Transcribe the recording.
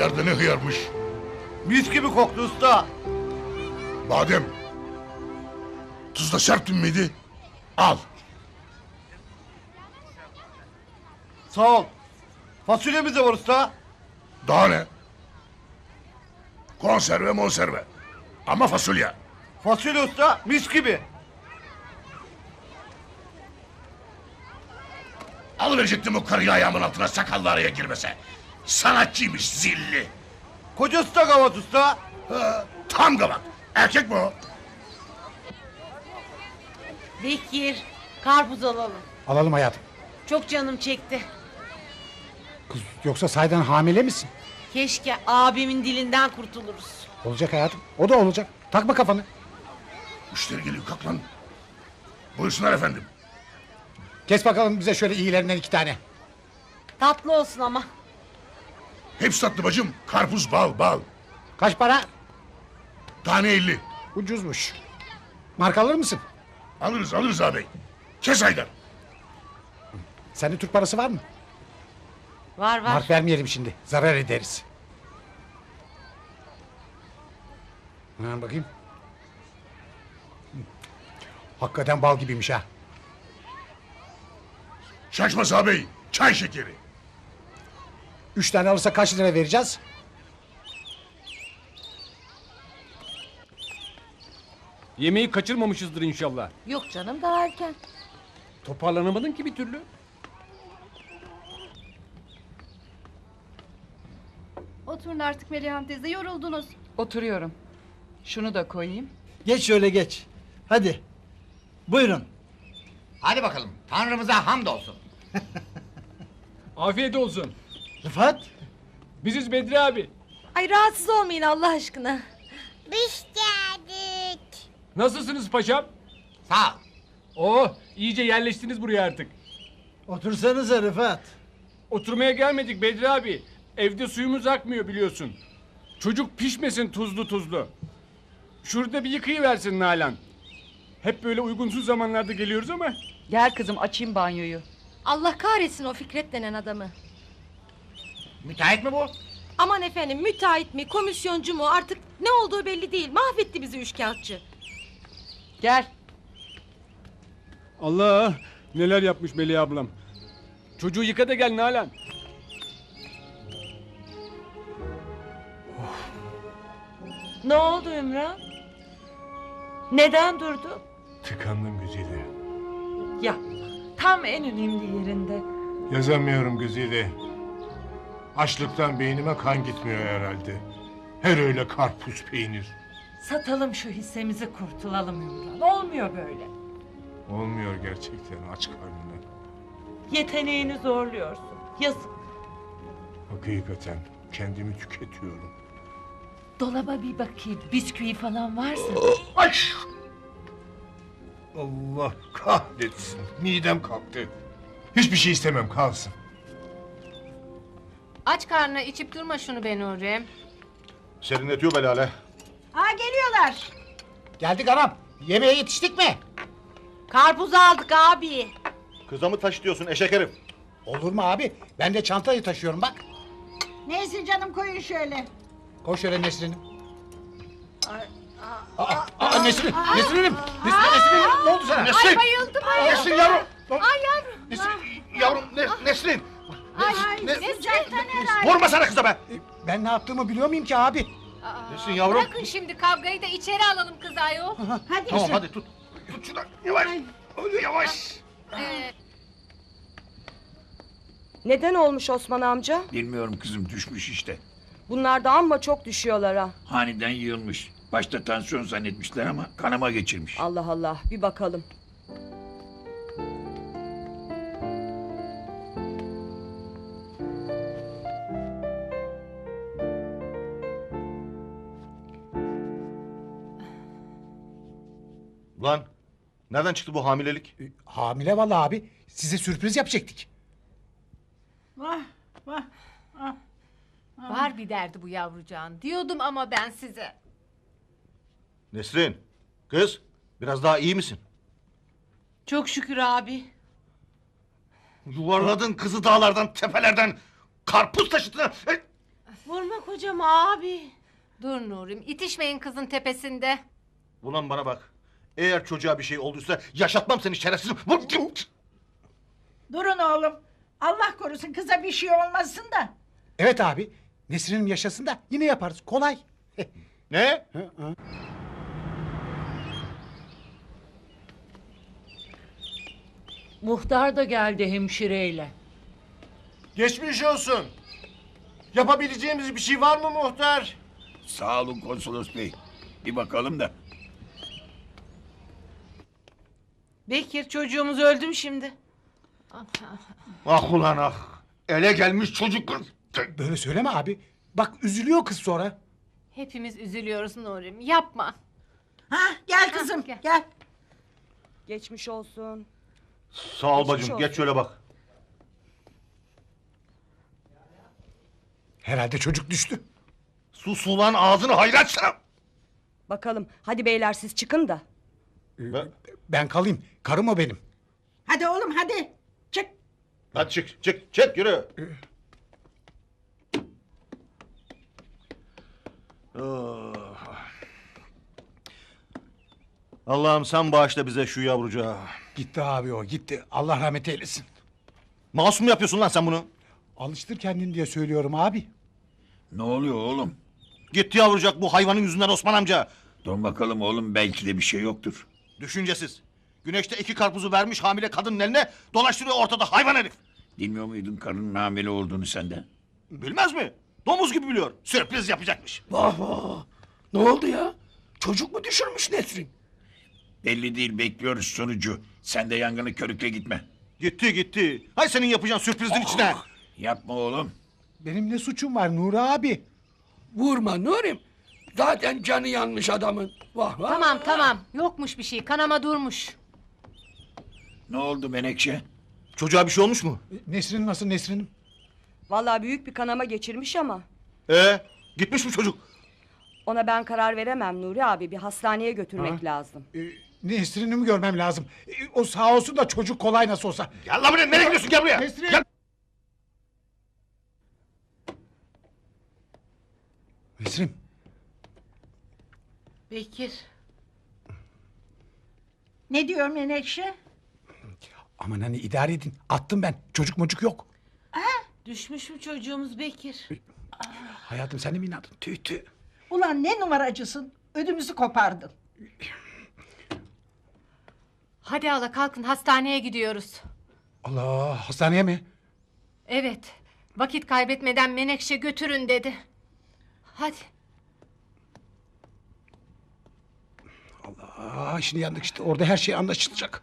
Hıyarda ne hıyarmış? Mis gibi koktu usta. Badem. Tuzla serptin miydi? Al. Sağ ol. Fasulyemiz de var usta. Daha ne? Konserve monserve. Ama fasulye. Fasulye usta mis gibi. Alıverecektim o karıyı ayağımın altına sakallı araya girmese. Sanatçıymış zilli. Kocası da gavat usta. Ha, tam gavat. Erkek mi o? Bekir, karpuz alalım. Alalım hayatım. Çok canım çekti. Kız yoksa saydan hamile misin? Keşke abimin dilinden kurtuluruz. Olacak hayatım. O da olacak. Takma kafanı. Müşteri geliyor kalk lan. Buyursunlar efendim. Kes bakalım bize şöyle iyilerinden iki tane. Tatlı olsun ama. Hepsi tatlı bacım. Karpuz bal bal. Kaç para? Tane elli. Ucuzmuş. Marka alır mısın? Alırız alırız ağabey. Kes Haydar. Sende Türk parası var mı? Var var. Mark vermeyelim şimdi. Zarar ederiz. Ha, bakayım. Hakikaten bal gibiymiş ha. Şaşmaz ağabey. Çay şekeri. Üç tane alırsa kaç lira vereceğiz? Yemeği kaçırmamışızdır inşallah. Yok canım daha erken. Toparlanamadın ki bir türlü. Oturun artık Melihan teyze yoruldunuz. Oturuyorum. Şunu da koyayım. Geç şöyle geç. Hadi. Buyurun. Hadi bakalım. Tanrımıza hamdolsun. Afiyet olsun. Rıfat. Biziz Bedri abi. Ay rahatsız olmayın Allah aşkına. Biz geldik. Nasılsınız paşam? Sağ ol. Oh iyice yerleştiniz buraya artık. Otursanıza Rıfat. Oturmaya gelmedik Bedri abi. Evde suyumuz akmıyor biliyorsun. Çocuk pişmesin tuzlu tuzlu. Şurada bir yıkayıversin Nalan. Hep böyle uygunsuz zamanlarda geliyoruz ama. Gel kızım açayım banyoyu. Allah kahretsin o Fikret denen adamı. Müteahhit mi bu? Aman efendim müteahhit mi komisyoncu mu artık ne olduğu belli değil. Mahvetti bizi üçkağıtçı. Gel. Allah neler yapmış Melih ablam. Çocuğu yıka da gel Nalan. Ne oldu Ümran? Neden durdu? Tıkandım güzide. Ya tam en önemli yerinde. Yazamıyorum güzide. Açlıktan beynime kan gitmiyor herhalde. Her öyle karpuz peynir. Satalım şu hissemizi kurtulalım Ümran. Olmuyor böyle. Olmuyor gerçekten aç karnına. Yeteneğini zorluyorsun. Yazık. Hakikaten kendimi tüketiyorum. Dolaba bir bakayım. Bisküvi falan varsa. Ay! Allah kahretsin. Midem kalktı. Hiçbir şey istemem kalsın. Aç karnına içip durma şunu be Nurem. Serinletiyor belale. Ha geliyorlar. Geldik anam. Yemeğe yetiştik mi? Karpuz aldık abi. Kıza mı taş diyorsun eşek herif? Olur mu abi? Ben de çantayı taşıyorum bak. Neyse canım koyun şöyle. Koş şöyle Nesrin'im. Aa, aa, Nesrin, Nesrin'im. Nesrin, Nesrin, ne oldu sana? Nesrin. Bayıldım ay. Nesrin yavrum. Ay yavrum. Nesrin yavrum Ne- Nesrin. Ay Ne- sıcaktan herhalde. Vurma sana kıza be. Ben ne yaptığımı biliyor muyum ki abi? Nesrin yavrum. Bırakın şimdi kavgayı da içeri alalım kız ayol. Tamam hadi tut. Tut şunu. Yavaş. Yavaş. Ee, Neden olmuş Osman amca? Bilmiyorum kızım düşmüş işte. Bunlar da amma çok düşüyorlar ha. Haniden yığılmış. Başta tansiyon zannetmişler ama kanama geçirmiş. Allah Allah bir bakalım. Lan nereden çıktı bu hamilelik? E, Hamile vallahi abi. Size sürpriz yapacaktık. var bir derdi bu yavrucağın. Diyordum ama ben size. Nesrin. Kız biraz daha iyi misin? Çok şükür abi. Yuvarladın kızı dağlardan tepelerden. Karpuz taşıtına. E, Vurma kocama abi. Dur Nurim itişmeyin kızın tepesinde. Ulan bana bak. Eğer çocuğa bir şey olduysa yaşatmam seni şerefsizim. Vur. Durun oğlum. Allah korusun kıza bir şey olmasın da. Evet abi. Nesrin'im yaşasın da yine yaparız. Kolay. Ne? Muhtar da geldi hemşireyle. Geçmiş olsun. Yapabileceğimiz bir şey var mı muhtar? Sağ olun konsolos bey. Bir bakalım da. Bekir çocuğumuz öldü mü şimdi? Ah ulan ah. Ele gelmiş çocuk kız. Böyle söyleme abi. Bak üzülüyor kız sonra. Hepimiz üzülüyoruz Nurim yapma. Ha gel kızım gel. gel. Geçmiş olsun. Sağ ol bacım. Geç şöyle bak. Herhalde çocuk düştü. Sus ulan ağzını hayratsana. Bakalım. Hadi beyler siz çıkın da. Ben- Ben kalayım. Karım o benim. Hadi oğlum hadi. Çık. Hadi çık çık çık yürü. Oh. Allah'ım sen bağışla bize şu yavrucağı. Gitti abi o gitti. Allah rahmet eylesin. Masum mu yapıyorsun lan sen bunu? Alıştır kendini diye söylüyorum abi. Ne oluyor oğlum? Gitti yavrucak bu hayvanın yüzünden Osman amca. Dur bakalım oğlum belki de bir şey yoktur. Düşüncesiz. Güneşte iki karpuzu vermiş hamile kadının eline dolaştırıyor ortada hayvan herif. Bilmiyor muydun karının hamile olduğunu senden? Bilmez mi? Domuz gibi biliyor. Sürpriz yapacakmış. Ne oldu ya? Çocuk mu düşürmüş Nesrin? Belli değil bekliyoruz sonucu. Sen de yangını körükle gitme. Gitti gitti. Hay senin yapacağın sürprizin içine. Yapma oğlum. Benim ne suçum var Nuri abi? Vurma Nurim. Zaten canı yanmış adamın. Vah vah. Tamam tamam yokmuş bir şey kanama durmuş. Ne oldu Menekşe? Çocuğa bir şey olmuş mu? Nesrin nasıl Nesrin'im? Vallahi büyük bir kanama geçirmiş ama. Ee, gitmiş mi çocuk? Ona ben karar veremem Nuri abi. Bir hastaneye götürmek lazım. Ee, Nesrin'imi görmem lazım. Ee, o sağ olsun da çocuk kolay nasıl olsa. Gel lan buraya. Nereye gidiyorsun? Gel buraya. Nesrin! Gel. Nesrin Bekir. Ne diyor Menekşe? aman hani idare edin. Attım ben. Çocuk mocuk yok. Düşmüş mü çocuğumuz Bekir? Hayatım sen de mi inandın? Tüh tüh. Ulan ne numaracısın? Ödümüzü kopardın. Hadi hala kalkın hastaneye gidiyoruz. Allah hastaneye mi? Evet vakit kaybetmeden Menekşe götürün dedi. Hadi. Aa şimdi yandık işte. Orada her şey anlaşılacak.